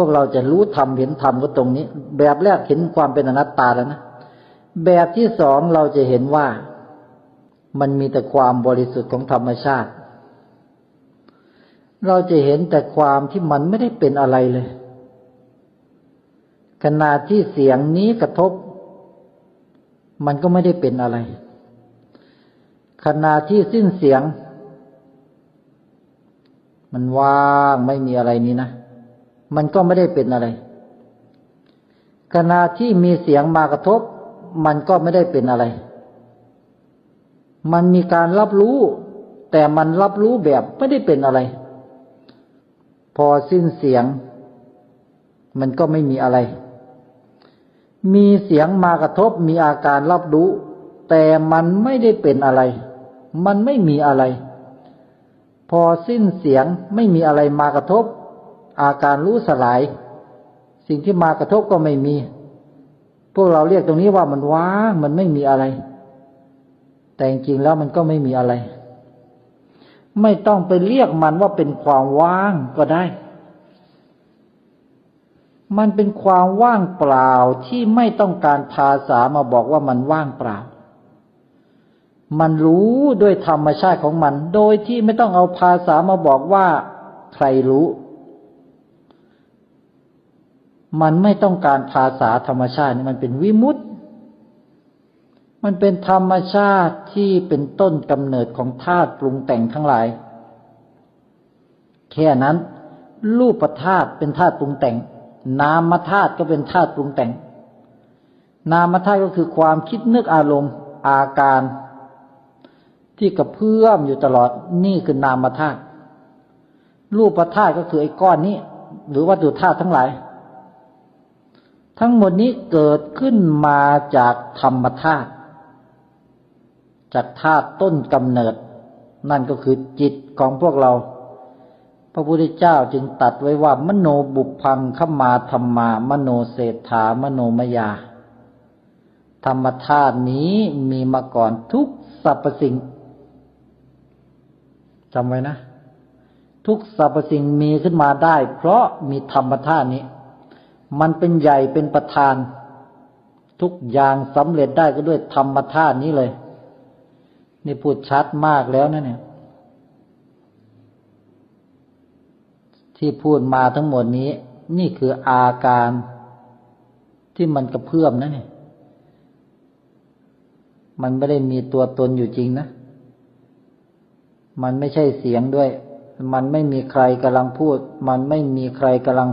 พวกเราจะรู้ธรรมเห็นธรรมก็ตรงนี้ แบบแรกเห็นความเป็นอนัตตาแล้วนะแบบที่สองเราจะเห็นว่ามันมีแต่ความบริสุทธิ์ของธรรมชาติ เราจะเห็นแต่ความที่มันไม่ได้เป็นอะไรเลย ขณะที่เสียงนี้กระทบ มันก็ไม่ได้เป็นอะไร ขณะที่สิ้นเสียง มันว่างไม่มีอะไรนี้นะ มันก็ไม่ได้เป็นอะไร ขณะที่มีเสียงมากระทบ มันก็ไม่ได้เป็นอะไร มันมีการรับรู้ แต่มันรับรู้แบบไม่ได้เป็นอะไร พอสิ้นเสียง มันก็ไม่มีอะไร มีเสียงมากระทบมีอาการรับรู้ แต่มันไม่ได้เป็นอะไร มันไม่มีอะไร พอสิ้นเสียงไม่มีอะไรมากระทบ อาการรู้สลาย สิ่งที่มากระทบก็ไม่มี พวกเราเรียกตรงนี้ว่ามันว่างมันไม่มีอะไร แต่จริงๆแล้วมันก็ไม่มีอะไร ไม่ต้องไปเรียกมันว่าเป็นความว่างก็ได้ มันเป็นความว่างเปล่าที่ไม่ต้องการภาษามาบอกว่ามันว่างเปล่ามันรู้ด้วยธรรมชาติของมัน โดยที่ไม่ต้องเอาภาษามาบอกว่า ใครรู้ มันไม่ต้องการภาษาธรรมชาตินี่มันเป็นวิมุตติ มันเป็นธรรมชาติที่เป็นต้นกำเนิดของธาตุปรุงแต่งทั้งหลาย แค่นั้น รูปธาตุเป็นธาตุปรุงแต่ง นามธาตุก็เป็นธาตุปรุงแต่ง นามธาตุก็คือความคิดนึกอารมณ์อาการ ที่กระเพื่อมอยู่ตลอดนี่คือนามธาตุรูปธาตุก็คือไอ้ก้อนนี้ หรือวัตถุธาตุทั้งหลาย ทั้งหมดนี้เกิดขึ้นมาจากธรรมธาตุจากธาตุต้นกำเนิด นั่นก็คือจิตของพวกเรา พระพุทธเจ้าจึงตัดไว้ว่า มโนบุพังขมาธรรมา มโนเศรษฐามโนมยา ธรรมธาตุนี้มีมาก่อนทุกสรรพสิ่งจำไว้นะ ทุกสรรพสิ่งมีขึ้นมาได้ เพราะมีธรรมธาตุนี้ มันเป็นใหญ่เป็นประธาน ทุกอย่างสำเร็จได้ก็ด้วยธรรมธาตุนี้เลย นี่พูดชัดมากแล้วนะเนี่ย ที่พูดมาทั้งหมดนี้ นี่คืออาการที่มันกระเพื่อมนะเนี่ย มันไม่ได้มีตัวตนอยู่จริงนะ มันไม่ใช่เสียงด้วย มันไม่มีใครกำลังพูด มันไม่มีใครกำลัง